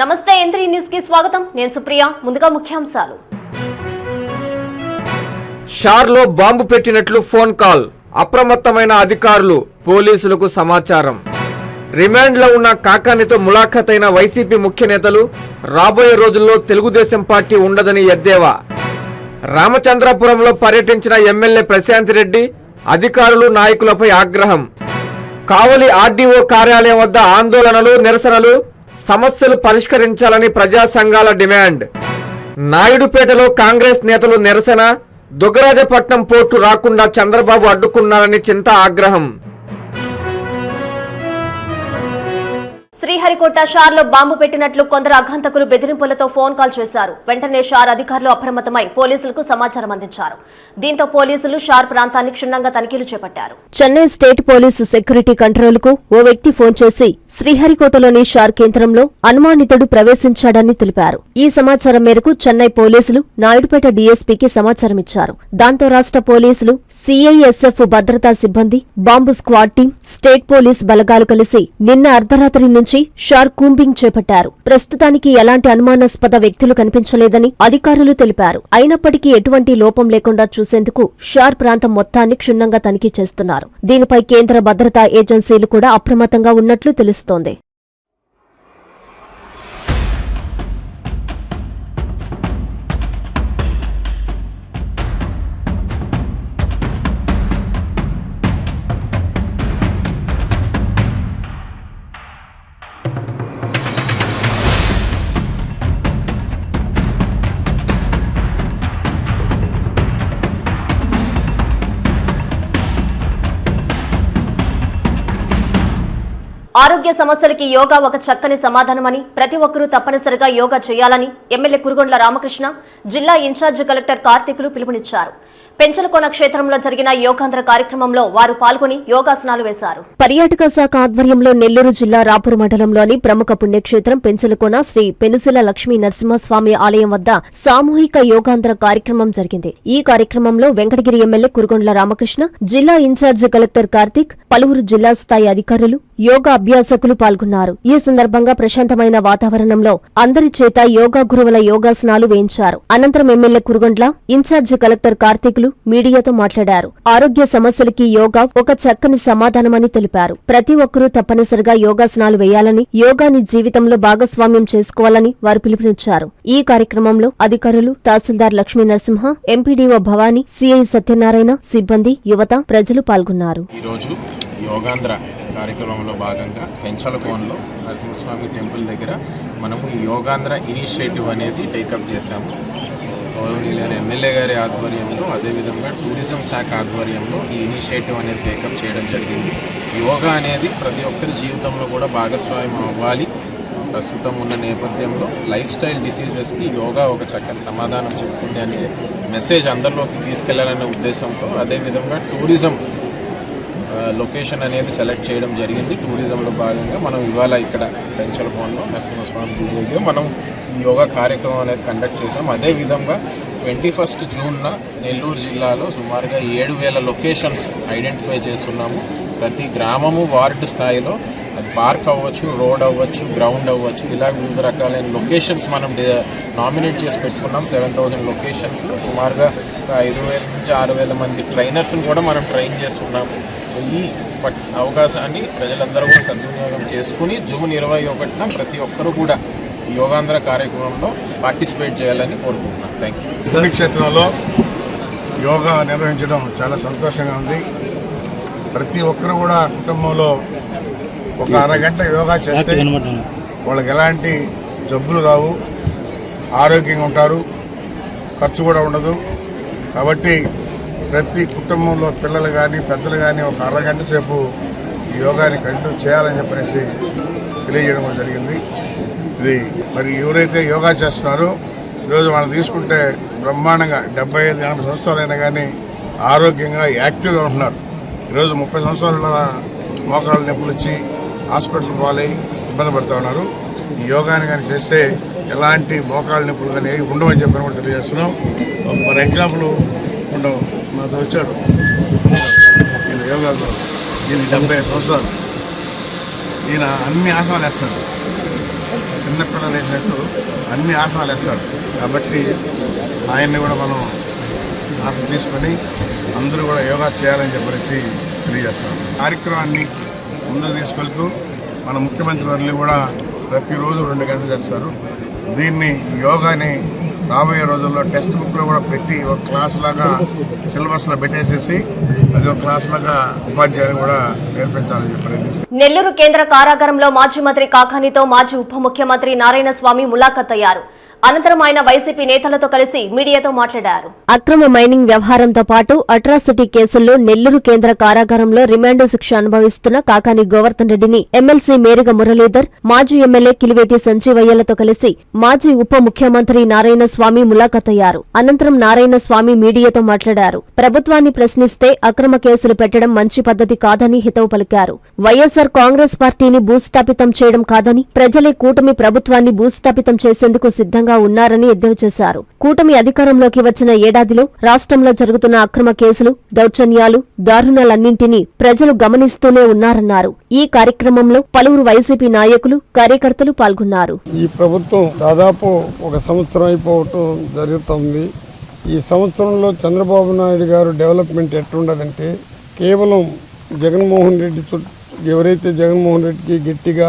నమస్తే ఎంత్రీ న్యూస్కి స్వాగతం. నేను సుప్రియ. ముందుగా ముఖ్యాంశాలు. షార్లో బాంబు పెట్టినట్లు ఫోన్ కాల్. అప్రమత్తమైన అధికారులు పోలీసులకు సమాచారం. రిమాండ్లో ఉన్న కాకానితో ములాఖత్ అయిన వైసీపీ ముఖ్య నేతలు రాబోయే రోజుల్లో తెలుగుదేశం పార్టీ ఉండదని ఎద్దేవా. రామచంద్రాపురంలో పర్యటించిన ఎమ్మెల్యే ప్రశాంత్ రెడ్డి అధికారులు నాయకులపై ఆగ్రహం. కావలి ఆర్డీఓ కార్యాలయం వద్ద ఆందోళనలు నిరసనలు సమస్యలు పరిష్కరించాలని ప్రజా సంఘాల డిమాండ్. నాయుడుపేటలో కాంగ్రెస్ నేతలు నిరసన దుగ్గరాజపట్నం పోర్టు రాకుండా చంద్రబాబు అడ్డుకున్నారని చింత ఆగ్రహం. శ్రీహరికోట షార్లో బాంబు పెట్టినట్లు కొందరు అఘంతకులు బెదిరింపులతో ఫోన్ కాల్ చేశారు. వెంటనే షార్ అధికారులు అప్రమత్తమై పోలీసులకు సమాచారం అందించారు. దీంతో పోలీసులు షార్ ప్రాంతాన్ని క్షుణ్ణంగా తనిఖీలు చేపట్టారు. చెన్నై స్టేట్ పోలీసు సెక్యూరిటీ కంట్రోల్కు ఓ వ్యక్తి ఫోన్ చేసి శ్రీహరికోటలోని షార్ కేంద్రంలో అనుమానితుడు ప్రవేశించాడని తెలిపారు. ఈ సమాచారం మేరకు చెన్నై పోలీసులు నాయుడుపేట డీఎస్పీకి సమాచారం ఇచ్చారు. దాంతో రాష్ట్ర పోలీసులు సిఐఎస్ఎఫ్ భద్రతా సిబ్బంది bomb squad team state police బలగాలు కలిసి నిన్న అర్ధరాత్రి నుంచి షార్ కూంబింగ్ చేపట్టారు. ప్రస్తుతానికి ఎలాంటి అనుమానాస్పద వ్యక్తులు కనిపించలేదని అధికారులు తెలిపారు. అయినప్పటికీ ఎటువంటి లోపం లేకుండా చూసేందుకు షార్ ప్రాంతం మొత్తాన్ని క్షుణ్ణంగా తనిఖీ చేస్తున్నారు. దీనిపై కేంద్ర భద్రతా ఏజెన్సీలు కూడా అప్రమత్తంగా ఉన్నట్లు తెలుస్తోంది. ఆరోగ్య సమస్యలకి యోగా ఒక చక్కని సమాధానమని ప్రతి ఒక్కరూ తప్పనిసరిగా యోగా చేయాలని ఎమ్మెల్యే కురుగొండ్ల రామకృష్ణ జిల్లా ఇన్ఛార్జ్ కలెక్టర్ కార్తీకులు పిలుపునిచ్చారు. పెంచలకోన క్షేత్రంలో జరిగిన యోగాంధ్ర కార్యక్రమంలో వారు పాల్గొని యోగాసనాలు వేశారు. పర్యాటక శాఖ ఆధ్వర్యంలో నెల్లూరు జిల్లా రాపూర్ మండలంలోని ప్రముఖ పుణ్యక్షేత్రం పెంచలకోన శ్రీ పెనుసిల లక్ష్మీ నరసింహస్వామి ఆలయం వద్ద సామూహిక యోగాంధ్ర కార్యక్రమం జరిగింది. ఈ కార్యక్రమంలో వెంకటగిరి ఎమ్మెల్యే కురుగొండ్ల రామకృష్ణ జిల్లా ఇన్ఛార్జ్ కలెక్టర్ కార్తిక్ పలువురు జిల్లా స్థాయి అధికారులు యోగా అభ్యాసకులు పాల్గొన్నారు. ఈ సందర్భంగా ప్రశాంతమైన వాతావరణంలో అందరి చేత యోగా గురువుల యోగాసనాలు వేయించారు. అనంతరం MLA Kurugondla incharge collector Karthik నాయకులు మీడియాతో మాట్లాడారు. ఆరోగ్య సమస్యలకి యోగా ఒక చక్కని సమాధానమని తెలిపారు. ప్రతి ఒక్కరూ తప్పనిసరిగా యోగాసనాలు వేయాలని యోగాని జీవితంలో భాగస్వామ్యం చేసుకోవాలని వారు పిలుపునిచ్చారు. ఈ కార్యక్రమంలో అధికారులు తహసీల్దార్ లక్ష్మీ నరసింహ ఎంపీడీఓ భవానీ సిఐ సత్యనారాయణ సిబ్బంది యువత ప్రజలు పాల్గొన్నారు. యోగాంధ్ర కార్యక్రమంలో భాగంగా పెంచలకోన్లో నరసింహస్వామి టెంపుల్ దగ్గర మనము యోగాంధ్ర ఇనిషియేటివ్ అనేది టేకప్ చేశాము. గౌరవనీయులైన ఎమ్మెల్యే గారి ఆధ్వర్యంలో అదేవిధంగా టూరిజం శాఖ ఆధ్వర్యంలో ఈ ఇనిషియేటివ్ అనేది టేకప్ చేయడం జరిగింది. యోగా అనేది ప్రతి ఒక్కరి జీవితంలో కూడా భాగస్వామ్యం అవ్వాలి. ప్రస్తుతం ఉన్న నేపథ్యంలో లైఫ్ స్టైల్ డిసీజెస్కి యోగా ఒక చక్కని సమాధానం చెబుతుంది అనే మెసేజ్ అందరిలోకి తీసుకెళ్ళాలనే ఉద్దేశంతో అదేవిధంగా టూరిజం లొకేషన్ అనేది సెలెక్ట్ చేయడం జరిగింది. టూరిజంలో భాగంగా మనం ఇవాళ ఇక్కడ పెంచలకోనలో నరసింహస్వామి గుడి దగ్గర మనం ఈ యోగా కార్యక్రమం అనేది కండక్ట్ చేసాం అదేవిధంగా ట్వంటీ ఫస్ట్ జూన్న నెల్లూరు జిల్లాలో సుమారుగా ఏడు వేల లొకేషన్స్ ఐడెంటిఫై చేస్తున్నాము. ప్రతి గ్రామము వార్డు స్థాయిలో అది పార్క్ అవ్వచ్చు రోడ్ అవ్వచ్చు గ్రౌండ్ అవ్వచ్చు ఇలా వివిధ రకాలైన లొకేషన్స్ మనం నామినేట్ చేసి పెట్టుకున్నాం. సెవెన్ థౌసండ్ లొకేషన్స్ సుమారుగా ఐదు వేల నుంచి ఆరు వేల మంది ట్రైనర్స్ని కూడా మనం ట్రైన్ చేస్తున్నాము. ఈ పట్ అవకాశాన్ని ప్రజలందరూ కూడా సద్వినియోగం చేసుకుని జూన్ ఇరవై ఒకటిన ప్రతి ఒక్కరూ కూడా యోగాంధ్ర కార్యక్రమంలో పార్టిసిపేట్ చేయాలని కోరుకుంటున్నాను. థ్యాంక్ యూ పుణ్యక్షేత్రంలో యోగా నిర్వహించడం చాలా సంతోషంగా ఉంది. ప్రతి ఒక్కరు కూడా కుటుంబంలో ఒక అరగంట యోగా చేస్తే వాళ్ళకి ఎలాంటి జబ్బులు రావు. ఆరోగ్యంగా ఉంటారు. ఖర్చు కూడా ఉండదు. కాబట్టి ప్రతి కుటుంబంలో పిల్లలు కానీ పెద్దలు కానీ ఒక అరగంట సేపు యోగాని కంటిన్యూ చేయాలని చెప్పనేసి తెలియజేయడం జరిగింది. ఇది మరి ఎవరైతే యోగా చేస్తున్నారో ఈరోజు వాళ్ళని తీసుకుంటే బ్రహ్మాండంగా డెబ్బై ఐదు ఎనభై సంవత్సరాలైనా కానీ ఆరోగ్యంగా యాక్టివ్గా ఉంటున్నారు. ఈరోజు ముప్పై సంవత్సరాల మోకాళ్ళ నొప్పులు వచ్చి హాస్పిటల్ పాలై ఇబ్బంది పడుతూ ఉన్నారు. ఈ యోగాని కానీ చేస్తే ఎలాంటి మోకాళ్ళ నొప్పులు కానీ ఉండవని చెప్పని కూడా తెలియజేస్తున్నాం. ఒక ఫర్ ఎగ్జాంపుల్ ఉండవు. మాతో వచ్చాడు. ఈయన యోగా గురువు. ఈయన డెబ్బై సంవత్సరాలు. ఈయన అన్ని ఆసనాలు వేస్తాడు. చిన్నపిల్లలు వేసినట్టు అన్ని ఆసనాలు వేస్తాడు. కాబట్టి ఆయన్ని కూడా మనం ఆశ తీసుకొని అందరూ కూడా యోగా చేయాలని చెప్పేసి తెలియజేస్తాం. కార్యక్రమాన్ని ముందుకు తీసుకెళ్తూ మన ముఖ్యమంత్రి వర్లు కూడా ప్రతిరోజు రెండు గంటలు చేస్తారు. దీన్ని యోగాని రాబోయే రోజుల్లో టెక్స్ట్ బుక్లో కూడా పెట్టి ఒక క్లాస్ లాగా సిలబస్లో పెట్టేసేసి అది ఒక క్లాస్ లాగా ఉపాధ్యాయులు కూడా నేర్పించాలని చెప్పేసి. నెల్లూరు కేంద్ర కారాగారంలో మాజీ మంత్రి కాకానితో మాజీ ఉప ముఖ్యమంత్రి నారాయణ స్వామి ములాఖత్ అయ్యారు అనంతరం ఆయన వైసీపీ నేతలతో కలిసి మీడియాతో మాట్లాడారు. అక్రమ మైనింగ్ వ్యవహారంతో పాటు అట్రాసిటీ కేసుల్లో నెల్లూరు కేంద్ర కారాగారంలో రిమాండ్ శిక్ష అనుభవిస్తున్న కాకాని గోవర్ధన్ రెడ్డిని ఎమ్మెల్సీ మేరిగ మురళీధర్ మాజీ ఎమ్మెల్యే కిలివేటి సంజీవయ్యలతో కలిసి మాజీ ఉప ముఖ్యమంత్రి నారాయణ స్వామి ములాఖతయ్యారు అనంతరం నారాయణ స్వామి మీడియాతో మాట్లాడారు. ప్రభుత్వాన్ని ప్రశ్నిస్తే అక్రమ కేసులు పెట్టడం మంచి పద్ధతి కాదని హితవు పలికారు. వైఎస్సార్ కాంగ్రెస్ పార్టీని భూస్థాపితం చేయడం కాదని ప్రజలే కూటమి ప్రభుత్వాన్ని భూస్థాపితం చేసేందుకు సిద్ధంగా ఉన్నారని ఎద్దేవా చేశారు. కూటమి అధికారంలోకి వచ్చిన ఏడాదిలో రాష్ట్రంలో జరుగుతున్న అక్రమ కేసులు దౌర్జన్యాలు దారుణాలన్నింటినీ ప్రజలు గమనిస్తూనే ఉన్నారన్నారు. ఈ కార్యక్రమంలో పలువురు వైసీపీ నాయకులు కార్యకర్తలు పాల్గొన్నారు. ఈ ప్రభుత్వం దాదాపు ఒక సంవత్సరం అయిపోవటం జరుగుతుంది. ఈ సంవత్సరంలో చంద్రబాబు నాయుడు గారు డెవలప్మెంట్ ఎట్లుండదంటే కేవలం జగన్మోహన్ రెడ్డి ఎవరైతే జగన్మోహన్ రెడ్డికి గట్టిగా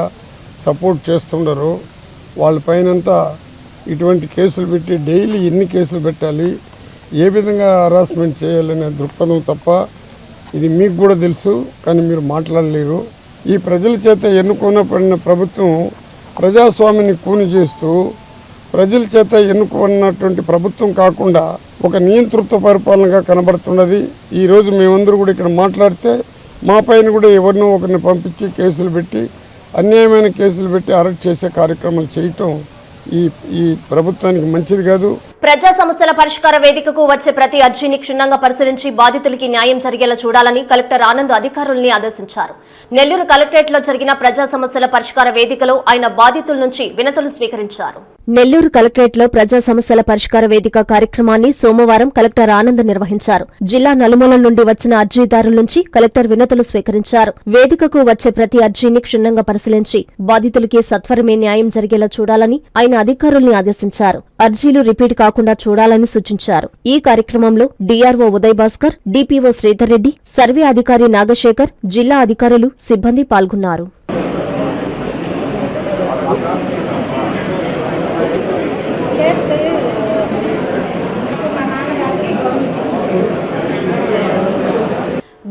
సపోర్ట్ చేస్తుండరో వాళ్ళ పైనంతా ఇటువంటి కేసులు పెట్టి డైలీ ఎన్ని కేసులు పెట్టాలి ఏ విధంగా హరాస్మెంట్ చేయాలనే దృక్పథం తప్ప ఇది మీకు కూడా తెలుసు కానీ మీరు మాట్లాడలేరు. ఈ ప్రజల చేత ఎన్నుకోనబడిన ప్రభుత్వం ప్రజాస్వామిని కూని చేస్తూ ప్రజల చేత ఎన్నుకున్నటువంటి ప్రభుత్వం కాకుండా ఒక నియంతృత్వ పరిపాలనగా కనబడుతున్నది. ఈరోజు మేమందరూ కూడా ఇక్కడ మాట్లాడితే మా పైన కూడా ఎవరినో ఒకరిని పంపించి కేసులు పెట్టి అన్యాయమైన కేసులు పెట్టి అరెస్ట్ చేసే కార్యక్రమాలు చేయటం ఈ ఈ ప్రభుత్వానికి మంచిది కాదు. ప్రజా సమస్యల పరిష్కార వేదికకు వచ్చే ప్రతి అర్జీని క్షుణ్ణంగా పరిశీలించి బాధితులకి న్యాయం జరిగేలా చూడాలని కలెక్టర్ ఆనంద్ అధికారుల్ని ఆదేశించారు. నెల్లూరు కలెక్టరేట్లో జరిగిన ప్రజా సమస్యల పరిష్కార వేదికలో ఆయన బాధితుల నుంచి వినతులు స్వీకరించారు. నెల్లూరు కలెక్టరేట్లో ప్రజా సమస్యల పరిష్కార వేదిక కార్యక్రమాన్ని సోమవారం కలెక్టర్ ఆనంద్ నిర్వహించారు. జిల్లా నలుమూలల నుండి వచ్చిన అర్జీదారుల నుంచి కలెక్టర్ వినతులు స్వీకరించారు. వేదికకు వచ్చే ప్రతి అర్జీని క్షుణ్ణంగా పరిశీలించి బాధితులకి సత్వరమే న్యాయం జరిగేలా చూడాలని ఆయన అధికారుల్ని ఆదేశించారు. అర్జీలు రిపీట్ రాకుండా చూడాలని సూచించారు. ఈ కార్యక్రమంలో DRO Uday Bhaskar DPO Sridhar Reddy survey అధికారి నాగశేఖర్ జిల్లా అధికారులు సిబ్బంది పాల్గొన్నారు.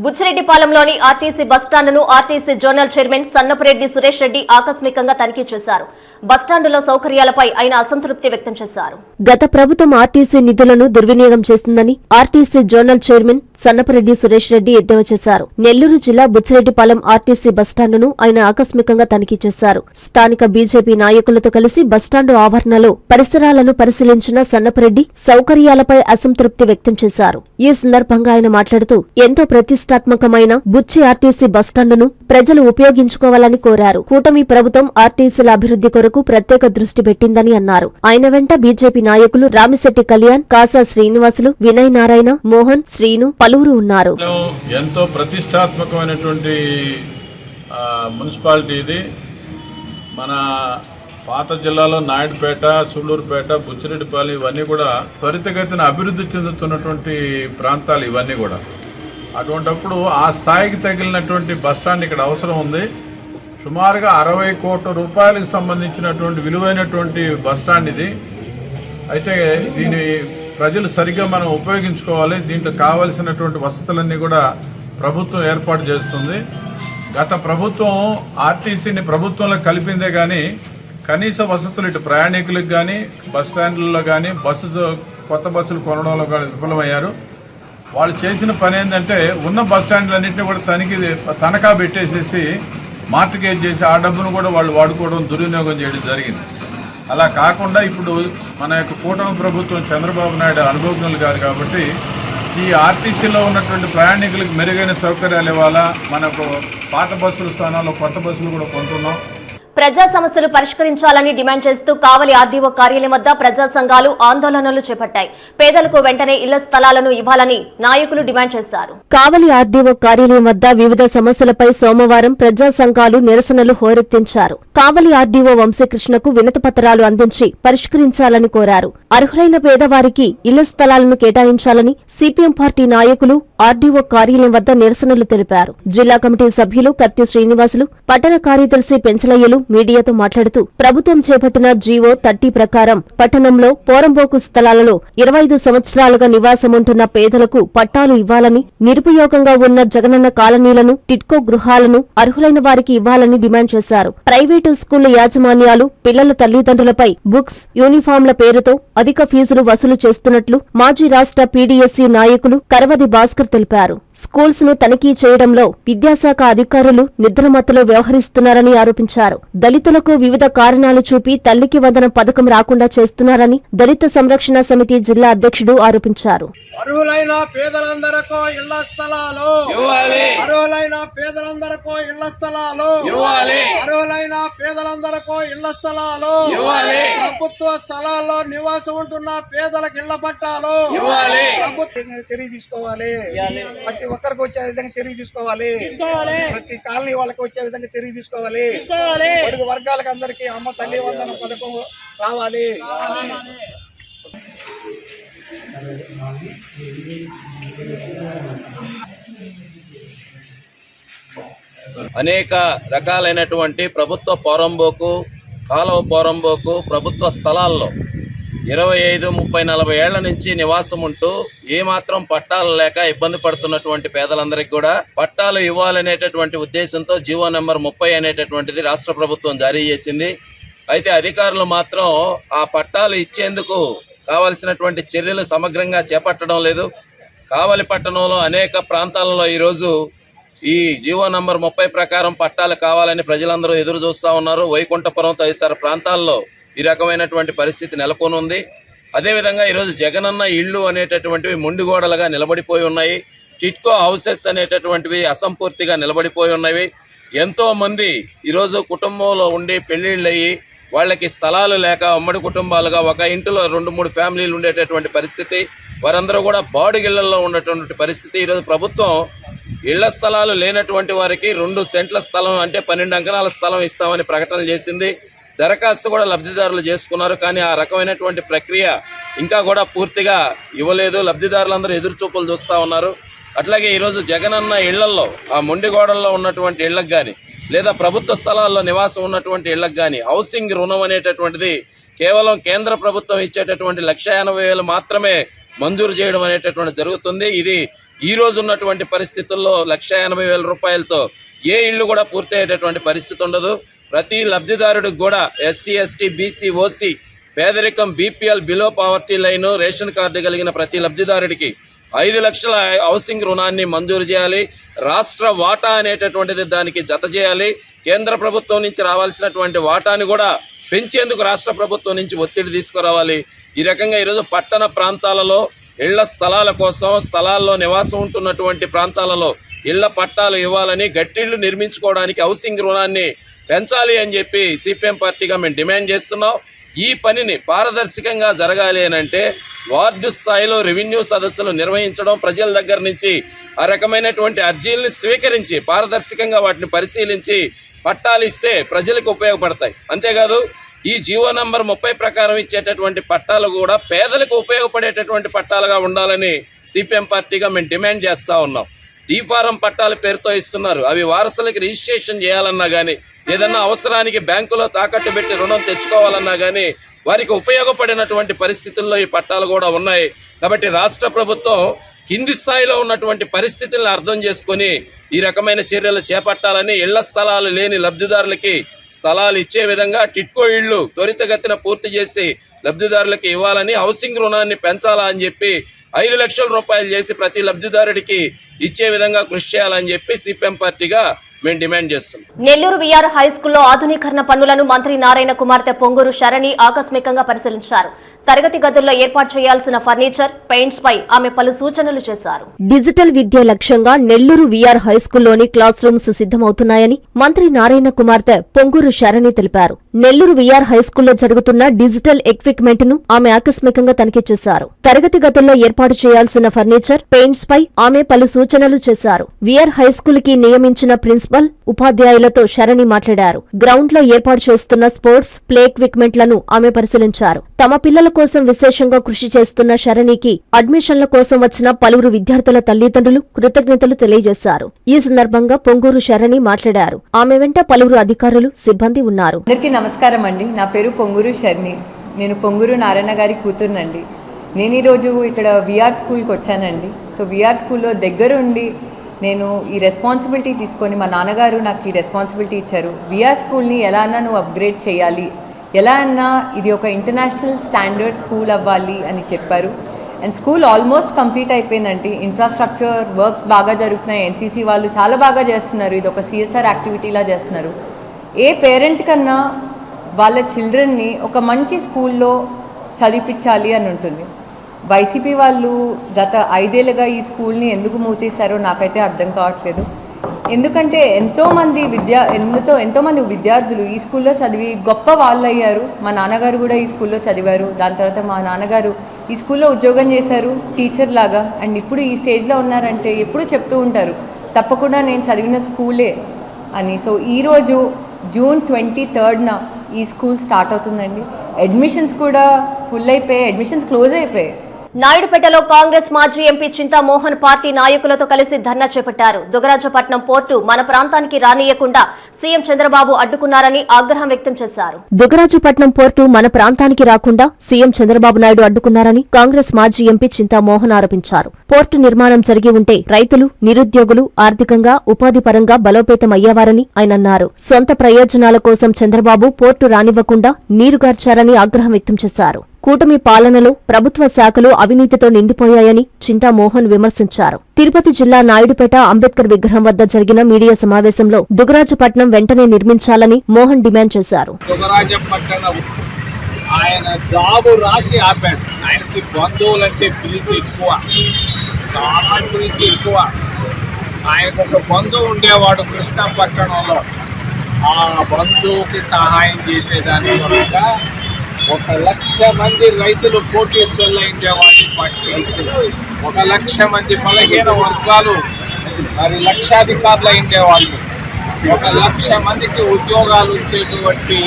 బుచ్చిరెడ్డిపాలెంలోని RTC బస్టాండ్ను RTC zonal chairman Sannapareddy Suresh Reddy ఆకస్మికంగా తనిఖీ చేశారు. బస్టాండుల సౌకర్యాలపై ఆయన అసంతృప్తి వ్యక్తం చేశారు. గత ప్రభుత్వం ఆర్టీసీ నిధులను దుర్వినియోగం చేసిందని RTC zonal chairman Sannapareddy Suresh Reddy ఎద్దేవా చేశారు. నెల్లూరు జిల్లా బుచ్చిరెడ్డిపాలెం ఆర్టీసీ బస్టాండును ఆయన ఆకస్మికంగా తనిఖీ చేశారు. స్థానిక బీజేపీ నాయకులతో కలిసి బస్టాండు ఆవరణలో పరిసరాలను పరిశీలించిన సన్నపరెడ్డి సౌకర్యాలపై అసంతృప్తి వ్యక్తం చేశారు. ఈ సందర్భంగా ఆయన మాట్లాడుతూ ఎంతో ప్రతిష్టాత్మకమైన బుచ్చి ఆర్టీసీ బస్టాండును ప్రజలు ఉపయోగించుకోవాలని కోరారు. కూటమి ప్రభుత్వం ఆర్టీసీల అభివృద్ధి కొరకు ప్రత్యేక దృష్టి పెట్టిందని అన్నారు. ఆయన వెంట బీజేపీ నాయకులు రామిశెట్టి కళ్యాణ్ కాసా శ్రీనివాసులు వినయ్ నారాయణ మోహన్ శ్రీను పలువురు ఉన్నారు. ఎంతో ప్రతిష్టాత్మకమైనటువంటి మున్సిపాలిటీ ఇది. మన పాత జిల్లాలో నాయుడుపేట సూళ్ళూరుపేట బుచ్చిరెడ్డిపాలెం ఇవన్నీ కూడా త్వరితగతిన అభివృద్ధి చెందుతున్నటువంటి ప్రాంతాలు ఇవన్నీ కూడా. అటువంటప్పుడు ఆ స్థాయికి తగిలినటువంటి బస్టాండ్ ఇక్కడ అవసరం ఉంది. సుమారుగా అరవై కోట్ల రూపాయలకు సంబంధించినటువంటి విలువైనటువంటి బస్టాండ్ ఇది. అయితే దీని ప్రజలు సరిగ్గా మనం ఉపయోగించుకోవాలి. దీంట్లో కావలసినటువంటి వసతులన్నీ కూడా ప్రభుత్వం ఏర్పాటు చేస్తుంది. గత ప్రభుత్వం ఆర్టీసీని ప్రభుత్వంలో కలిపిందే కానీ కనీస వసతులు ఇటు ప్రయాణికులకు కానీ బస్ స్టాండ్లలో కానీ బస్సు కొత్త బస్సులు కొనడంలో కూడా విఫలమయ్యారు. వాళ్ళు చేసిన పని ఏంటంటే ఉన్న బస్ కూడా తనిఖీ తనఖా పెట్టేసేసి మార్టిగేజ్ చేసి ఆ డబ్బును కూడా వాళ్ళు వాడుకోవడం దుర్వినియోగం చేయడం జరిగింది. అలా కాకుండా ఇప్పుడు మన యొక్క కూటమి ప్రభుత్వం చంద్రబాబు నాయుడు అనుభవజ్ఞులు గారు కాబట్టి ఈ ఆర్టీసీలో ఉన్నటువంటి ప్రయాణికులకు మెరుగైన సౌకర్యాలు ఇవ్వాలా? మనకు పాత బస్సుల స్థానాల్లో కొత్త బస్సులు కూడా కొంటున్నాం. ప్రజా సమస్యలు పరిష్కరించాలని డిమాండ్ చేస్తూ కావలి ఆర్డీఓ కార్యాలయం వద్ద ప్రజా సంఘాలు ఆందోళనలు చేపట్టాయి. పేదలకు వెంటనే ఇళ్ళ స్థలాలను ఇవ్వాలని నాయకులు డిమాండ్ చేశారు. కావలి ఆర్డీఓ కార్యాలయం వద్ద వివిధ సమస్యలపై సోమవారం ప్రజా సంఘాలు నిరసనలు హోరెత్తించారు. కావలి ఆర్డీఓ వంశీకృష్ణకు వినతి పత్రాలు అందించి పరిష్కరించాలని కోరారు. అర్హులైన పేదవారికి ఇళ్ళ స్థలాలను కేటాయించాలని సిపిఎం పార్టీ నాయకులు ఆర్డీఓ కార్యాలయం వద్ద నిరసనలు తెలిపారు. జిల్లా కమిటీ సభ్యులు కత్తి శ్రీనివాసులు పట్టణ కార్యదర్శి పెంచలయ్యలు మీడియాతో మాట్లాడుతూ ప్రభుత్వం చేపట్టిన జీవో థర్టీ ప్రకారం పట్టణంలో పోరంబోకు స్థలాలలో ఇరవై ఐదు సంవత్సరాలుగా నివాసముంటున్న పేదలకు పట్టాలు ఇవ్వాలని నిరుపయోగంగా ఉన్న జగనన్న కాలనీలను టిట్కో గృహాలను అర్హులైన వారికి ఇవ్వాలని డిమాండ్ చేశారు. ప్రైవేటు స్కూళ్ళ యాజమాన్యాలు పిల్లల తల్లిదండ్రులపై బుక్స్ యూనిఫామ్ల పేరుతో అధిక ఫీజులు వసూలు చేస్తున్నట్లు మాజీ రాష్ట్ర పీడీఎస్సీ నాయకులు కరవది భాస్కర్ తెలిపారు. స్కూల్స్ను తనిఖీ చేయడంలో విద్యాశాఖ అధికారులు నిద్రమత్తులో వ్యవహరిస్తున్నారని ఆరోపించారు. దళితులకు వివిధ కారణాలు చూపి తల్లికి వందనం పథకం రాకుండా చేస్తున్నారని దళిత సంరక్షణ సమితి జిల్లా అధ్యక్షుడు ఆరోపించారు. అర్హులైన పేదలందరకు ఇళ్ళ స్థలాలు. అర్హులైన పేదలందరకు ఇళ్ళ స్థలాలు. అర్హులైన పేదలందరకు ఇళ్ళ స్థలాలు. ప్రభుత్వ స్థలాల్లో నివాసం ఉంటున్న పేదలకు ఇళ్ళ పట్టాలు. చర్య తీసుకోవాలి. ప్రతి ఒక్కరికి వచ్చే విధంగా చర్య తీసుకోవాలి. ప్రతి కాలనీ వాళ్ళకి వచ్చే విధంగా చర్య తీసుకోవాలి. పొరుగు వర్గాలకు అందరికీ అమ్మ తల్లి వందన పథకం రావాలి. అనేక రకాలైనటువంటి ప్రభుత్వ పోరంబోకు కాలువ పోరంబోకు ప్రభుత్వ స్థలాల్లో ఇరవై ఐదు ముప్పై నలభై ఏళ్ళ నుంచి నివాసం ఉంటూ ఏమాత్రం పట్టాలు లేక ఇబ్బంది పడుతున్నటువంటి పేదలందరికీ కూడా పట్టాలు ఇవ్వాలనేటటువంటి ఉద్దేశంతో జీవో నెంబర్ ముప్పై అనేటటువంటిది రాష్ట్ర ప్రభుత్వం జారీ చేసింది. అయితే అధికారులు మాత్రం ఆ పట్టాలు ఇచ్చేందుకు కావలసినటువంటి చర్యలు సమగ్రంగా చేపట్టడం లేదు. కావలి పట్టణంలో అనేక ప్రాంతాలలో ఈరోజు ఈ జీవో నంబర్ ముప్పై ప్రకారం పట్టాలు కావాలని ప్రజలందరూ ఎదురు చూస్తూ ఉన్నారు. వైకుంఠపురం తదితర ప్రాంతాల్లో ఈ రకమైనటువంటి పరిస్థితి నెలకొని ఉంది అదేవిధంగా ఈరోజు జగనన్న ఇళ్ళు అనేటటువంటివి మొండిగోడలుగా నిలబడిపోయి ఉన్నాయి. టిట్కో హౌసెస్ అనేటటువంటివి అసంపూర్తిగా నిలబడిపోయి ఉన్నవి. ఎంతోమంది ఈరోజు కుటుంబంలో ఉండి పెళ్ళిళ్ళయ్యి వాళ్ళకి స్థలాలు లేక ఉమ్మడి కుటుంబాలుగా ఒక ఇంటిలో రెండు మూడు ఫ్యామిలీలు ఉండేటటువంటి పరిస్థితి. వారందరూ కూడా బాడుగిళ్ళలో ఉన్నటువంటి పరిస్థితి. ఈరోజు ప్రభుత్వం ఇళ్ళ స్థలాలు లేనటువంటి వారికి రెండు సెంట్ల స్థలం అంటే పన్నెండు అంకణాల స్థలం ఇస్తామని ప్రకటన చేసింది. దరఖాస్తు కూడా లబ్ధిదారులు చేసుకున్నారు కానీ ఆ రకమైనటువంటి ప్రక్రియ ఇంకా కూడా పూర్తిగా ఇవ్వలేదు. లబ్ధిదారులందరూ ఎదురు చూపులు చూస్తూ ఉన్నారు. అట్లాగే ఈరోజు జగనన్న ఇళ్ళల్లో ఆ మొండిగోడల్లో ఉన్నటువంటి ఇళ్ళకు కానీ లేదా ప్రభుత్వ స్థలాల్లో నివాసం ఉన్నటువంటి ఇళ్ళకు కానీ హౌసింగ్ రుణం అనేటటువంటిది కేవలం కేంద్ర ప్రభుత్వం ఇచ్చేటటువంటి లక్ష ఎనభై వేలు మాత్రమే మంజూరు చేయడం అనేటటువంటి జరుగుతుంది. ఇది ఈ రోజు ఉన్నటువంటి పరిస్థితుల్లో లక్ష ఎనభై వేల రూపాయలతో ఏ ఇల్లు కూడా పూర్తి అయ్యేటటువంటి పరిస్థితి ఉండదు. ప్రతి లబ్ధిదారుడికి కూడా ఎస్సీ ఎస్టీ బీసీ ఓసీ పేదరికం BPL below poverty line ration card కలిగిన ప్రతి లబ్ధిదారుడికి ఐదు లక్షల హౌసింగ్ రుణాన్ని మంజూరు చేయాలి. రాష్ట్ర వాటా అనేటటువంటిది దానికి జత చేయాలి. కేంద్ర ప్రభుత్వం నుంచి రావాల్సినటువంటి వాటాని కూడా పెంచేందుకు రాష్ట్ర ప్రభుత్వం నుంచి ఒత్తిడి తీసుకురావాలి. ఈ రకంగా ఈరోజు పట్టణ ప్రాంతాలలో ఇళ్ళ స్థలాల కోసం స్థలాల్లో నివాసం ఉంటున్నటువంటి ప్రాంతాలలో ఇళ్ళ పట్టాలు ఇవ్వాలని గట్టిళ్ళు నిర్మించుకోవడానికి హౌసింగ్ రుణాన్ని పెంచాలి అని చెప్పి సిపిఎం పార్టీగా మేము డిమాండ్ చేస్తున్నాం. ఈ పనిని పారదర్శకంగా జరగాలి అని అంటే వార్డు స్థాయిలో రెవెన్యూ సదస్సులు నిర్వహించడం ప్రజల దగ్గర నుంచి ఆ రకమైనటువంటి అర్జీల్ని స్వీకరించి పారదర్శకంగా వాటిని పరిశీలించి పట్టాలు ఇస్తే ప్రజలకు ఉపయోగపడతాయి. అంతేకాదు ఈ జీవో నంబర్ ముప్పై ప్రకారం ఇచ్చేటటువంటి పట్టాలు కూడా పేదలకు ఉపయోగపడేటటువంటి పట్టాలుగా ఉండాలని సిపిఎం పార్టీగా మేము డిమాండ్ చేస్తూ ఉన్నాం. ఈ ఫారం పట్టాల పేరుతో ఇస్తున్నారు. అవి వారసులకి రిజిస్ట్రేషన్ చేయాలన్నా కానీ ఏదన్నా అవసరానికి బ్యాంకులో తాకట్టు పెట్టి రుణం తెచ్చుకోవాలన్నా కానీ వారికి ఉపయోగపడినటువంటి పరిస్థితుల్లో ఈ పట్టాలు కూడా ఉన్నాయి. కాబట్టి రాష్ట్ర ప్రభుత్వం కింది స్థాయిలో ఉన్నటువంటి పరిస్థితులను అర్థం చేసుకొని ఈ రకమైన చర్యలు చేపట్టాలని ఇళ్ళ స్థలాలు లేని లబ్ధిదారులకి స్థలాలు ఇచ్చే విధంగా టిట్కో ఇళ్ళు త్వరితగతిన పూర్తి చేసి లబ్ధిదారులకి ఇవ్వాలని హౌసింగ్ రుణాన్ని పెంచాలా అని చెప్పి ఐదు లక్షల రూపాయలు చేసి ప్రతి లబ్ధిదారుడికి ఇచ్చే విధంగా కృషి చేయాలని చెప్పి సిపిఎం పార్టీగా మేము డిమాండ్ చేస్తున్నాం. నెల్లూరు విఆర్ హై స్కూల్లో ఆధునీకరణ పనులను మంత్రి నారాయణ కుమార్తె పొంగూరు శరణి ఆకస్మికంగా పరిశీలించారు. తరగతి గదుల్లో ఏర్పాటు చేయాల్సిన ఫర్నిచర్ పెయింట్స్ పై ఆమె పలు సూచనలు చేశారు. డిజిటల్ విద్య లక్ష్యంగా నెల్లూరు విఆర్ హైస్కూల్లోని క్లాస్ రూమ్స్ సిద్ధమవుతున్నాయని మంత్రి నారాయణ కుమార్తె పొంగూరు శరణి తెలిపారు. నెల్లూరు విఆర్ హైస్కూల్లో జరుగుతున్న డిజిటల్ ఎక్విప్మెంట్ను ఆమె ఆకస్మికంగా తనిఖీ చేశారు. తరగతి గదుల్లో ఏర్పాటు చేయాల్సిన ఫర్నిచర్ పెయింట్స్ పై ఆమె పలు సూచనలు చేశారు. విఆర్ హై స్కూల్కి నియమించిన ప్రిన్సిపల్ ఉపాధ్యాయులతో శరణి మాట్లాడారు. గ్రౌండ్లో ఏర్పాటు చేస్తున్న స్పోర్ట్స్ ప్లే ఎక్విప్మెంట్లను ఆమె పరిశీలించారు. తమ పిల్లల కోసం విశేషంగా కృషి చేస్తున్న శరణికి అడ్మిషన్ల కోసం వచ్చిన పలువురు విద్యార్థుల తల్లిదండ్రులు కృతజ్ఞతలు తెలియజేశారు. ఈ సందర్భంగా పొంగూరు శరణి మాట్లాడారు. ఆమె వెంట పలువురు అధికారులు సిబ్బంది ఉన్నారు. అందరికీ నమస్కారం అండి. నా పేరు పొంగూరు శరణి. నేను పొంగూరు నారాయణ గారి కూతురునండి. నేను ఈరోజు ఇక్కడ విఆర్ స్కూల్కి వచ్చానండి. సో విఆర్ స్కూల్లో దగ్గరుండి నేను ఈ రెస్పాన్సిబిలిటీ తీసుకొని మా నాన్నగారు నాకు ఈ రెస్పాన్సిబిలిటీ ఇచ్చారు. విఆర్ స్కూల్ని ఎలా అన్నా నువ్వు అప్గ్రేడ్ చేయాలి. ఎలా అన్నా ఇది ఒక ఇంటర్నేషనల్ స్టాండర్డ్ స్కూల్ అవ్వాలి అని చెప్పారు. అండ్ స్కూల్ ఆల్మోస్ట్ కంప్లీట్ అయిపోయిందంటే ఇన్ఫ్రాస్ట్రక్చర్ వర్క్స్ బాగా జరుగుతున్నాయి. ఎన్సీసీ వాళ్ళు చాలా బాగా చేస్తున్నారు. ఇది ఒక సిఎస్ఆర్ యాక్టివిటీలా చేస్తున్నారు. ఏ పేరెంట్ కన్నా వాళ్ళ చిల్డ్రన్ని ఒక మంచి స్కూల్లో చదివించాలి అని ఉంటుంది. వైసీపీ వాళ్ళు గత ఐదేళ్ళుగా ఈ స్కూల్ని ఎందుకు మూతేశారో నాకైతే అర్థం కావట్లేదు. ఎందుకంటే ఎంతోమంది విద్యా ఎంతో ఎంతోమంది విద్యార్థులు ఈ స్కూల్లో చదివి గొప్ప వాళ్ళు అయ్యారు మా నాన్నగారు కూడా ఈ స్కూల్లో చదివారు. దాని తర్వాత మా నాన్నగారు ఈ స్కూల్లో ఉద్యోగం చేశారు టీచర్ లాగా. అండ్ ఇప్పుడు ఈ స్టేజ్లో ఉన్నారంటే ఎప్పుడు చెప్తూ ఉంటారు తప్పకుండా నేను చదివిన స్కూలే అని. సో ఈరోజు జూన్ ట్వంటీ థర్డ్న ఈ స్కూల్ స్టార్ట్ అవుతుందండి. అడ్మిషన్స్ కూడా ఫుల్ అయిపోయాయి అడ్మిషన్స్ క్లోజ్ అయిపోయాయి. నాయుడుపేటలో కాంగ్రెస్ మాజీ ఎంపీ చింతామోహన్ పార్టీ నాయకులతో కలిసి ధర్నా చేపట్టారు. దుగరాజపట్నం పోర్టు మన ప్రాంతానికి రానియకుండా సీఎం చంద్రబాబు అడ్డుకున్నారని ఆగ్రహం వ్యక్తం చేశారు. దుగరాజపట్నం పోర్టు మన ప్రాంతానికి రాకుండా సీఎం చంద్రబాబు నాయుడు అడ్డుకున్నారని కాంగ్రెస్ మాజీ ఎంపీ చింతామోహన్ ఆరోపించారు. పోర్టు నిర్మాణం జరిగి ఉంటే రైతులు నిరుద్యోగులు ఆర్థికంగా ఉపాధి పరంగా బలోపేతం అయ్యేవారని ఆయన అన్నారు. సొంత ప్రయోజనాల కోసం చంద్రబాబు పోర్టు రానివ్వకుండా నీరుగార్చారని ఆగ్రహం వ్యక్తం చేశారు. కూటమి పాలనలో ప్రభుత్వ శాఖలు అవినీతితో నిండిపోయాయని చింతామోహన్ విమర్శించారు. తిరుపతి జిల్లా నాయుడుపేట అంబేద్కర్ విగ్రహం వద్ద జరిగిన మీడియా సమావేశంలో దుగరాజపట్నం వెంటనే నిర్మించాలని మోహన్ డిమాండ్ చేశారు. ఆయన జాబు రాసి ఆపాడు. ఆయనకి బంధువులంటే ప్రీతి ఎక్కువ. చాలా ప్రీతి ఎక్కువ. ఆయనకు ఒక బంధువు ఉండేవాడు కృష్ణపట్టణంలో ఆ బంధువుకి సహాయం చేసేదాని కొరగా ఒక లక్ష మంది రైతులు కోటీశ్వర్లైండే వాటి పార్టీ ఒక లక్ష మంది బలహీన వర్గాలు మరి లక్షాధికారులు వాళ్ళు ఒక లక్ష మందికి ఉద్యోగాలు ఇచ్చేటువంటి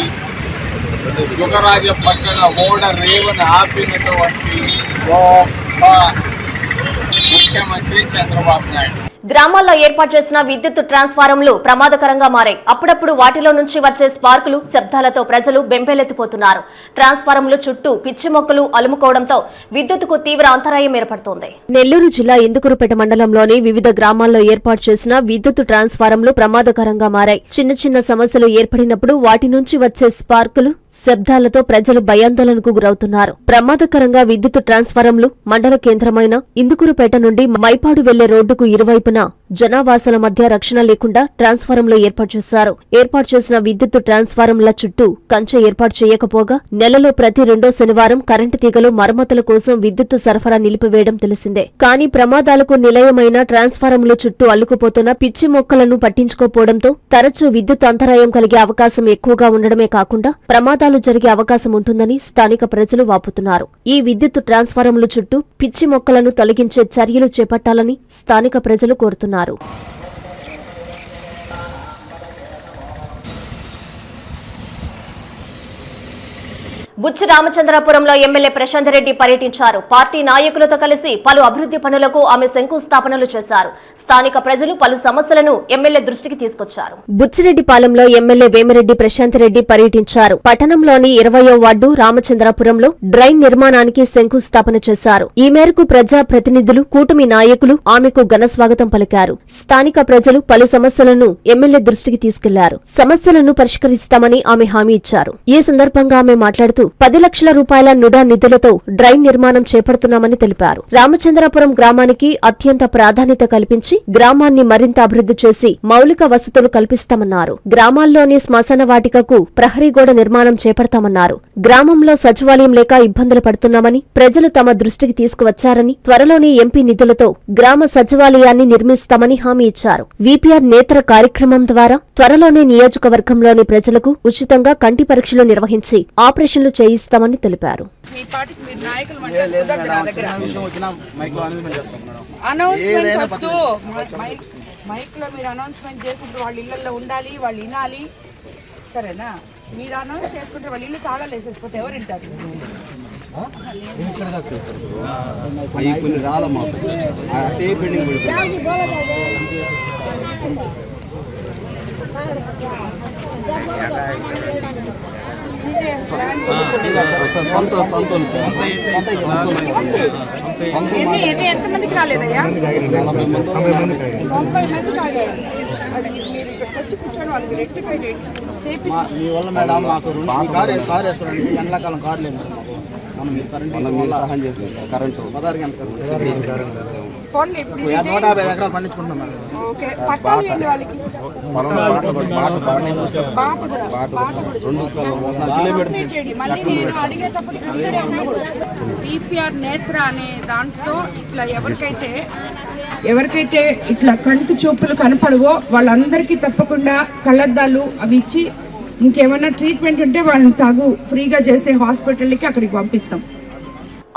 యుగరాజ పక్కన ఓడ రేవుని ఆపినటువంటి గొప్ప ముఖ్యమంత్రి చంద్రబాబు నాయుడు. గ్రామాల్లో ఏర్పాటు చేసిన విద్యుత్ ట్రాన్స్ఫారంలు ప్రమాదకరంగా మారాయి. అప్పుడప్పుడు వాటిలో నుంచి వచ్చే స్పార్కులు శబ్దాలతో ప్రజలు బెంబేలెత్తిపోతున్నారు. ట్రాన్స్ఫారంలు చుట్టూ పిచ్చి మొక్కలు అలుముకోవడంతో విద్యుత్తుకు తీవ్ర అంతరాయం ఏర్పడుతోంది. నెల్లూరు జిల్లా ఇందుకురుపేట మండలంలోని వివిధ గ్రామాల్లో ఏర్పాటు చేసిన విద్యుత్ ట్రాన్స్ఫారంలు ప్రమాదకరంగా మారాయి. చిన్న చిన్న సమస్యలు ఏర్పడినప్పుడు వాటి నుంచి వచ్చే స్పార్కులు శబ్దాలతో ప్రజలు భయాందోళనకు గురవుతున్నారు. ప్రమాదకరంగా విద్యుత్ ట్రాన్స్ఫారంలు మండల కేంద్రమైన ఇందుకురుపేట నుండి మైపాడు వెళ్ళే రోడ్డుకు ఇరువైపున జనావాసాల మధ్య రక్షణ లేకుండా ట్రాన్స్ఫారంలు ఏర్పాటు చేశారు. ఏర్పాటు చేసిన విద్యుత్ ట్రాన్స్ఫారంల చుట్టూ కంచె ఏర్పాటు చేయకపోగా నెలలో ప్రతి రెండో శనివారం కరెంటు తీగలు మరమ్మతుల కోసం విద్యుత్ సరఫరా నిలిపివేయడం తెలిసిందే. కానీ ప్రమాదాలకు నిలయమైన ట్రాన్స్ఫారంల చుట్టూ అల్లుకుపోతున్న పిచ్చి మొక్కలను పట్టించుకోపోవడంతో తరచూ విద్యుత్ అంతరాయం కలిగే అవకాశం ఎక్కువగా ఉండడమే కాకుండా ప్రమాద ప్రమాదాలు జరిగే అవకాశం ఉంటుందని స్థానిక ప్రజలు వాపుతున్నారు. ఈ విద్యుత్ ట్రాన్స్ఫారంల చుట్టూ పిచ్చి మొక్కలను తొలగించే చర్యలు చేపట్టాలని స్థానిక ప్రజలు కోరుతున్నారు. బుచ్చి రామచంద్రపురంలో ఎమ్మెల్యే ప్రశాంత్ రెడ్డి పర్యటించారు. పార్టీ నాయకులతో కలిసి పలు అభివృద్ధి పనులకు ఆమె శంకుస్థాపనలు చేశారు. స్థానిక ప్రజలు పలు సమస్యలను ఎమ్మెల్యే దృష్టికి తీసుకొచ్చారు. బుచ్చిరెడ్డిపాలెంలో ఎమ్మెల్యే వేమిరెడ్డి ప్రశాంత్ రెడ్డి పర్యటించారు. పట్టణంలోని ఇరవయో వార్డు రామచంద్రపురంలో డ్రైన్ నిర్మాణానికి శంకుస్థాపన చేశారు. ఈ మేరకు ప్రజా ప్రతినిధులు కూటమి నాయకులు ఆమెకు ఘన స్వాగతం పలికారు. స్థానిక ప్రజలు పలు సమస్యలను ఎమ్మెల్యే దృష్టికి తీసుకెళ్ళారు. సమస్యలను పరిష్కరిస్తామని ఆమె హామీ ఇచ్చారు. ఈ సందర్భంగా ఆమె మాట్లాడుతూ పది లక్షల రూపాయల నుడా నిధులతో డ్రైన్ నిర్మాణం చేపడుతున్నామని తెలిపారు. రామచంద్రాపురం గ్రామానికి అత్యంత ప్రాధాన్యత కల్పించి గ్రామాన్ని మరింత అభివృద్ధి చేసి మౌలిక వసతులు కల్పిస్తామన్నారు. గ్రామాల్లోని శ్మశాన వాటికకు ప్రహరీ గోడ నిర్మాణం చేపడతామన్నారు. గ్రామంలో సచివాలయం లేక ఇబ్బందులు పడుతున్నామని ప్రజలు తమ దృష్టికి తీసుకువచ్చారని త్వరలోనే ఎంపీ నిధులతో గ్రామ సచివాలయాన్ని నిర్మిస్తామని హామీ ఇచ్చారు. విపిఆర్ నేత్ర కార్యక్రమం ద్వారా త్వరలోనే నియోజకవర్గంలోని ప్రజలకు ఉచితంగా కంటి పరీక్షలు నిర్వహించి ఆపరేషన్లు చేయిస్తామని తెలిపారు మీ పార్టీకి మీరు అనౌన్స్మెంట్ వద్దు మైక్ మైక్లో మీరు అనౌన్స్మెంట్ చేసినప్పుడు వాళ్ళ ఇళ్ళలో ఉండాలి వాళ్ళు వినాలి సరేనా మీరు అనౌన్స్ చేసుకుంటే వాళ్ళ ఇల్లు తాళాలు వేసేసిపోతే ఎవరు వింటారు ఎన్ని ఎన్ని ఎంతమందికి రాలేదయ్యా తొంభై మంది రాలేదు అది మీరు ఇక్కడికి వచ్చి కూర్చొని వాళ్ళకి రెక్టిఫై చేయించి మీ వల్ల మేడం మాకు కార్ కార్ వేసుకోవడానికి ఎండాకాలం కార్ లేదు మేడం మాకు మనం మీరు కరెంట్. కరెంటు పదహారు గంటలకు పోన్లే ఇప్పుడు ఇది నూట యాభై ఎకరాలు పండించుకుంటున్నాం మేడం. ఓకే పట్టాలు ఏంటి వాళ్ళకి? బాట కూడా బాట కూడా. కంప్లీట్ చేయండి. మళ్ళీ నేను అడిగేటప్పుడు ఇక్కడే ఉండకూడదు టీపీఆర్ నేత్ర అనే దాంట్లో ఇట్లా ఎవరికైతే ఎవరికైతే ఇట్లా కంటి చూపులు కనపడవో వాళ్ళందరికీ తప్పకుండా కళ్ళద్దాలు అవి ఇచ్చి ఇంకేమైనా ట్రీట్మెంట్ ఉంటే వాళ్ళని తగు ఫ్రీగా చేసే హాస్పిటల్కి అక్కడికి పంపిస్తాం.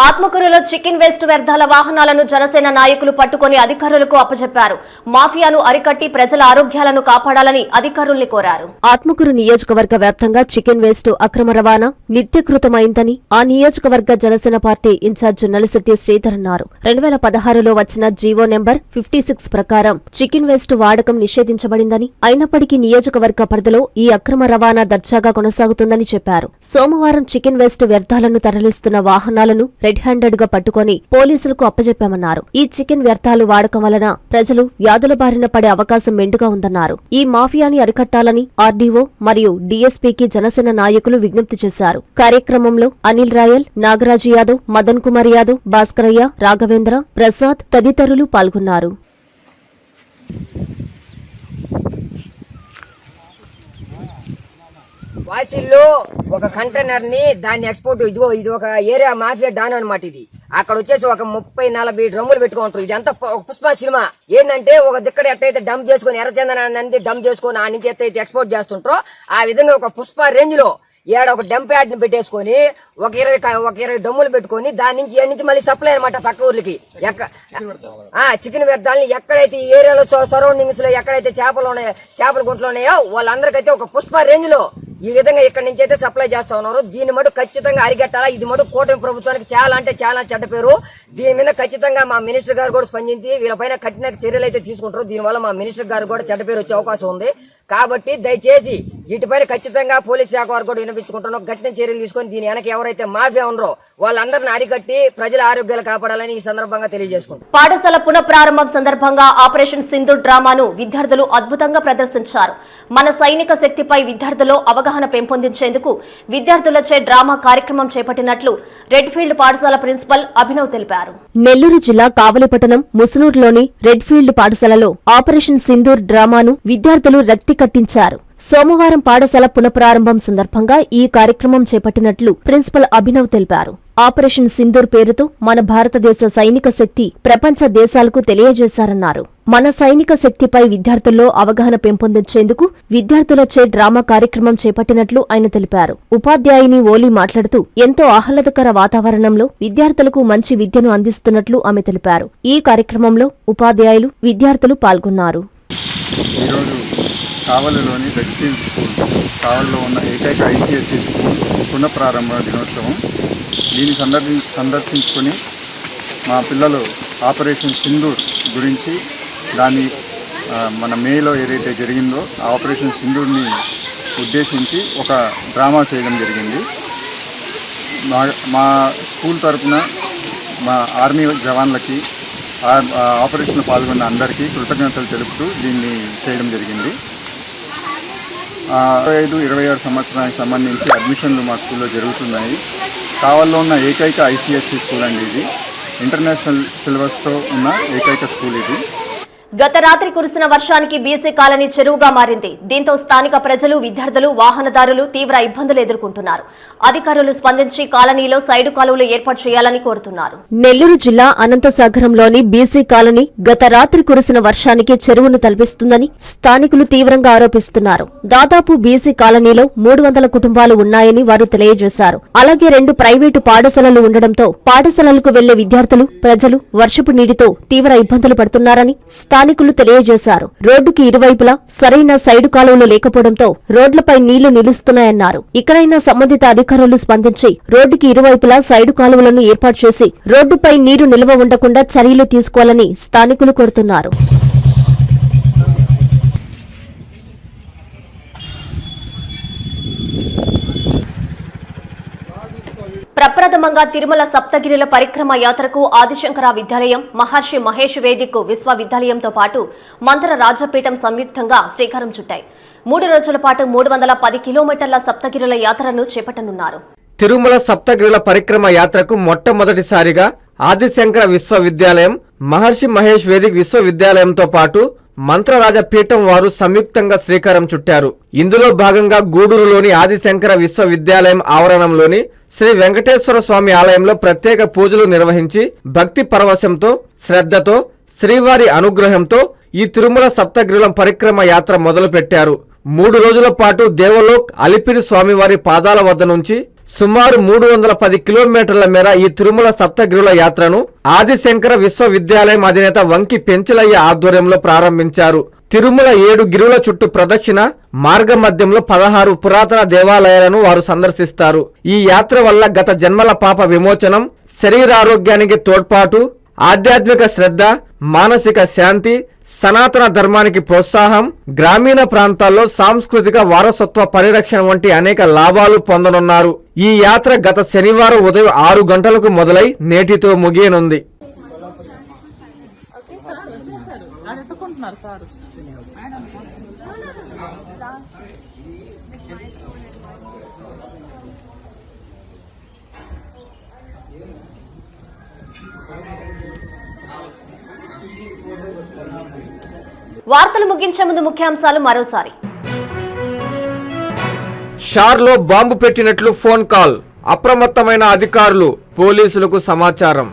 ఆత్మకూరులో చికెన్ వేస్ట్ వ్యర్థాల వాహనాలను జనసేన నాయకులు పట్టుకొని అధికారులకు అప్పచెప్పారు మాఫియాను అరికట్టి ప్రజల ఆరోగ్యాలను కాపాడాలని అధికారుల్ని కోరారు. ఆత్మకూరు నియోజకవర్గ వ్యాప్తంగా చికెన్ వేస్ట్ అక్రమ రవాణా నిత్యకృతమైందని ఆ నియోజకవర్గ జనసేన పార్టీ ఇన్ఛార్జ్ నలిశెట్టి శ్రీధర్ అన్నారు. రెండు వేల పదహారులో వచ్చిన జీవో నెంబర్ ఫిఫ్టీ సిక్స్ ప్రకారం చికెన్ వేస్ట్ వాడకం నిషేధించబడిందని అయినప్పటికీ నియోజకవర్గ పరిధిలో ఈ అక్రమ రవాణా దర్జాగా కొనసాగుతుందని చెప్పారు. సోమవారం చికెన్ వేస్ట్ వ్యర్థాలను తరలిస్తున్న వాహనాలను రెడ్ హ్యాండెడ్గా పట్టుకొని పోలీసులకు అప్పజెప్పామన్నారు. ఈ చికెన్ వ్యర్థాలు వాడకం వలన ప్రజలు వ్యాధుల బారిన పడే అవకాశం మెండుగా ఉందన్నారు. ఈ మాఫియాని అరికట్టాలని ఆర్డీఓ మరియు డీఎస్పీకి జనసేన నాయకులు విజ్ఞప్తి చేశారు. కార్యక్రమంలో అనిల్ రాయల్ నాగరాజు యాదవ్ మదన్ కుమార్ యాదవ్ భాస్కరయ్య రాఘవేంద్ర ప్రసాద్ తదితరులు పాల్గొన్నారు. వాసిల్లో ఒక కంటైనర్ని దాన్ని ఎక్స్పోర్ట్ ఇదిగో ఇది ఒక ఏరియా మాఫియా డాన్ అనమాట ఇది. అక్కడ వచ్చేసి ఒక ముప్పై నలభై డ్రమ్ములు పెట్టుకుంటారు. ఇది అంతా పుష్ప సినిమా. ఏంటంటే ఒక దిక్కడ ఎట్టయితే డంప్ చేసుకుని ఎర్రచందనాన్ని డంప్ చేసుకుని ఆ నుంచి ఎట్టయితే ఎక్స్పోర్ట్ చేస్తుంటారో ఆ విధంగా ఒక పుష్ప రేంజ్లో ఏడ ఒక డంప్ యాడ్ని పెట్టేసుకొని ఒక ఇరవై ఒక ఇరవై డమ్ములు పెట్టుకొని దాని నుంచి నుంచి మళ్ళీ సప్లై అనమాట పక్క ఊర్లకి. ఎక్క ఆ చికెన్ వ్యర్థాలని ఎక్కడైతే ఈ ఏరియాలో సరౌండింగ్స్లో ఎక్కడైతే చేపలు ఉన్నాయో చేపల గుంటలు ఉన్నాయో వాళ్ళందరికైతే ఒక పుష్ప రేంజ్లో ఈ విధంగా ఇక్కడ నుంచి అయితే సప్లై చేస్తా ఉన్నారు. దీని మటు ఖచ్చితంగా అరిగట్టాలా? ఇది మటు కూటమి ప్రభుత్వానికి చాలా అంటే చాలా చెడ్డ పేరు. దీని మీద ఖచ్చితంగా మా మినిస్టర్ గారు కూడా స్పందించి వీళ్ళపైన కఠిన చర్యలు అయితే తీసుకుంటారు. దీనివల్ల మా మినిస్టర్ గారు కూడా చెడ్డ పేరు వచ్చే అవకాశం ఉంది. కాబట్టి దయచేసి వీటిపైన ఖచ్చితంగా పోలీస్ శాఖ వారు కూడా వినిపించుకుంటున్నాం కఠిన చర్యలు తీసుకొని దీని వెనక ఎవరైతే మాఫియా ఉన్నారో వాళ్ళందరిని అరికట్టి ప్రజల ఆరోగ్యాలు కాపాడాలని ఈ సందర్భంగా తెలియజేసుకుంటాం పాఠశాల పునఃప్రారంభం సందర్భంగా ఆపరేషన్ సింధు డ్రామాను విద్యార్థులు అద్భుతంగా ప్రదర్శించారు. మన సైనిక శక్తిపై విద్యార్థులు అవగాహన అవగాహన పెంపొందించేందుకు విద్యార్థులచే డ్రామా కార్యక్రమం చేపట్టినట్లు రెడ్ ఫీల్డ్ పాఠశాల ప్రిన్సిపల్ అభినవ్ తెలిపారు. నెల్లూరు జిల్లా కావలిపట్టణం ముసునూరులోని రెడ్ ఫీల్డ్ పాఠశాలలో ఆపరేషన్ సింధూర్ డ్రామాను విద్యార్థులు రక్తి కట్టించారు. సోమవారం పాఠశాల పునఃప్రారంభం సందర్భంగా ఈ కార్యక్రమం చేపట్టినట్లు ప్రిన్సిపల్ అభినవ్ తెలిపారు. ఆపరేషన్ సింధూర్ పేరుతో మన భారతదేశ సైనిక శక్తి ప్రపంచ దేశాలకు తెలియజేశారన్నారు. మన సైనిక శక్తిపై విద్యార్థుల్లో అవగాహన పెంపొందించేందుకు విద్యార్థులచే డ్రామా కార్యక్రమం చేపట్టినట్లు ఆయన తెలిపారు. ఉపాధ్యాయుని ఓలీ మాట్లాడుతూ ఎంతో ఆహ్లాదకర వాతావరణంలో విద్యార్థులకు మంచి విద్యను అందిస్తున్నట్లు ఆమె తెలిపారు. ఈ కార్యక్రమంలో ఉపాధ్యాయులు విద్యార్థులు పాల్గొన్నారు. కావలిలోని రెడ్ఫీల్డ్ స్కూల్ కావలిలో ఉన్న ఏకైక ఐసిఎస్సి స్కూల్ పునఃప్రారంభ దినోత్సవం. దీన్ని సందర్శి సందర్శించుకొని మా పిల్లలు ఆపరేషన్ సింధూర్ గురించి దాన్ని మన మేలో ఏదైతే జరిగిందో ఆ ఆపరేషన్ సింధూర్ని ఉద్దేశించి ఒక డ్రామా చేయడం జరిగింది. మా మా స్కూల్ తరపున మా ఆర్మీ జవాన్లకి ఆపరేషన్లో పాల్గొన్న అందరికీ కృతజ్ఞతలు తెలుపుతూ దీన్ని చేయడం జరిగింది. ఇరవై ఐదు ఇరవై ఆరు సంవత్సరానికి సంబంధించి అడ్మిషన్లు మా స్కూల్లో జరుగుతున్నాయి. కావల్లో ఉన్న ఏకైక ఐసిఎస్సి స్కూల్ అండి ఇది. ఇంటర్నేషనల్ సిలబస్తో ఉన్న ఏకైక స్కూల్ ఇది. గత రాత్రి కురిసిన వర్షానికి బీసీ కాలనీ చెరువుగా మారింది. దీంతో స్థానిక ప్రజలు విద్యార్థులు వాహనదారులు తీవ్ర ఇబ్బందులు ఎదుర్కొంటున్నారు. అధికారులు స్పందించి కాలనీలో సైడు కాలువలు ఏర్పాటు చేయాలని కోరుతున్నారు. నెల్లూరు జిల్లా అనంతసాగరంలోని బీసీ కాలనీ గత రాత్రి కురిసిన వర్షానికి చెరువును తలపిస్తుందని స్థానికులు తీవ్రంగా ఆరోపిస్తున్నారు. దాదాపు బీసీ కాలనీలో మూడు వందల కుటుంబాలు ఉన్నాయని వారు తెలియజేశారు. అలాగే రెండు ప్రైవేటు పాఠశాలలు ఉండడంతో పాఠశాలలకు వెళ్ళే విద్యార్థులు ప్రజలు వర్షపు నీటితో తీవ్ర ఇబ్బందులు పడుతున్నారని స్థానికులు తెలియజేశారు. రోడ్డుకి ఇరువైపులా సరైన సైడు కాలువలు లేకపోవడంతో రోడ్లపై నీళ్ళు నిలుస్తున్నాయన్నారు. ఇక్కడైనా సంబంధిత అధికారులు స్పందించి రోడ్డుకి ఇరువైపులా సైడు కాలువలను ఏర్పాటు చేసి రోడ్డుపై నీరు నిల్వ ఉండకుండా చర్యలు తీసుకోవాలని స్థానికులు కోరుతున్నారు. ప్రప్రథమంగా తిరుమల సప్తగిరిల పరిక్రమ యాత్రకు ఆదిశంకర విద్యాలయం మహర్షి మహేష్ వేదిక్ విశ్వవిద్యాలయంతో పాటు మంత్ర రాజపీఠం సంయుక్తంగా శ్రీకారం చుట్టాయి. మూడు రోజుల పాటు మూడు వందల పది కిలోమీటర్ల సప్తగిరుల యాత్రను చేపట్టనున్నారు. తిరుమల సప్తగిరుల పరిక్రమ యాత్రకు మొట్టమొదటిసారిగా ఆదిశంకర విశ్వవిద్యాలయం మహర్షి మహేష్ వేదిక్ విశ్వవిద్యాలయంతో పాటు మంత్రరాజ పీఠం వారు సంయుక్తంగా శ్రీకారం చుట్టారు. ఇందులో భాగంగా గూడూరులోని ఆదిశంకర విశ్వవిద్యాలయం ఆవరణంలోని శ్రీ వెంకటేశ్వర స్వామి ఆలయంలో ప్రత్యేక పూజలు నిర్వహించి భక్తి పరవశంతో శ్రద్ధతో శ్రీవారి అనుగ్రహంతో ఈ తిరుమల సప్తగ్రీలం పరిక్రమ యాత్ర మొదలుపెట్టారు. మూడు రోజుల పాటు దేవలోక్ అలిపిరి స్వామివారి పాదాల వద్ద నుంచి సుమారు మూడు వందల పది కిలోమీటర్ల మేర ఈ తిరుమల సప్తగిరుల యాత్రను ఆదిశంకర విశ్వవిద్యాలయం అధినేత వంకి పెంచలయ్య ఆధ్వర్యంలో ప్రారంభించారు. తిరుమల ఏడు గిరుల చుట్టూ ప్రదక్షిణ మార్గ మధ్యంలో పదహారు పురాతన దేవాలయాలను వారు సందర్శిస్తారు. ఈ యాత్ర వల్ల గత జన్మల పాప విమోచనం శరీరారోగ్యానికి తోడ్పాటు ఆధ్యాత్మిక శ్రద్ధ మానసిక శాంతి సనాతన ధర్మానికి ప్రోత్సాహం గ్రామీణ ప్రాంతాల్లో సాంస్కృతిక వారసత్వ పరిరక్షణ వంటి అనేక లాభాలు పొందనున్నారు. ఈ యాత్ర గత శనివారం ఉదయం ఆరు గంటలకు మొదలై నేటితో ముగియనుంది. వార్తలు ముగించే ముందు ముఖ్యాంశాలు మరోసారి. షార్లో బాంబు పెట్టినట్లు ఫోన్ కాల్ అప్రమత్తమైన అధికారులు పోలీసులకు సమాచారం.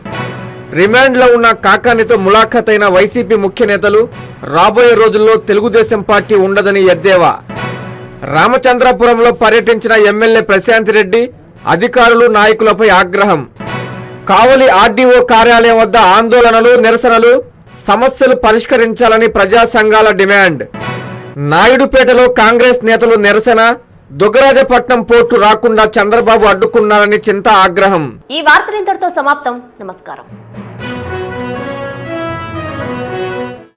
రిమాండ్లో ఉన్న కాకానితో ములాఖతైన వైసీపీ ముఖ్య నేతలు రాబోయే రోజుల్లో తెలుగుదేశం పార్టీ ఉండదని ఎద్దేవా. రామచంద్రపురంలో పర్యటించిన ఎమ్మెల్యే ప్రశాంత్ రెడ్డి అధికారులు నాయకులపై ఆగ్రహం. కావలి ఆర్డీఓ కార్యాలయం వద్ద ఆందోళనలు నిరసనలు సమస్యలు పరిష్కరించాలని ప్రజా సంఘాల డిమాండ్. నాయుడుపేటలో కాంగ్రెస్ నేతలు నిరసన దుగ్గరాజపట్నం పోర్టు రాకుండా చంద్రబాబు అడ్డుకున్నారని చింత ఆగ్రహం. ఈ వార్తలు ఇంతటితో సమాప్తం. నమస్కారం.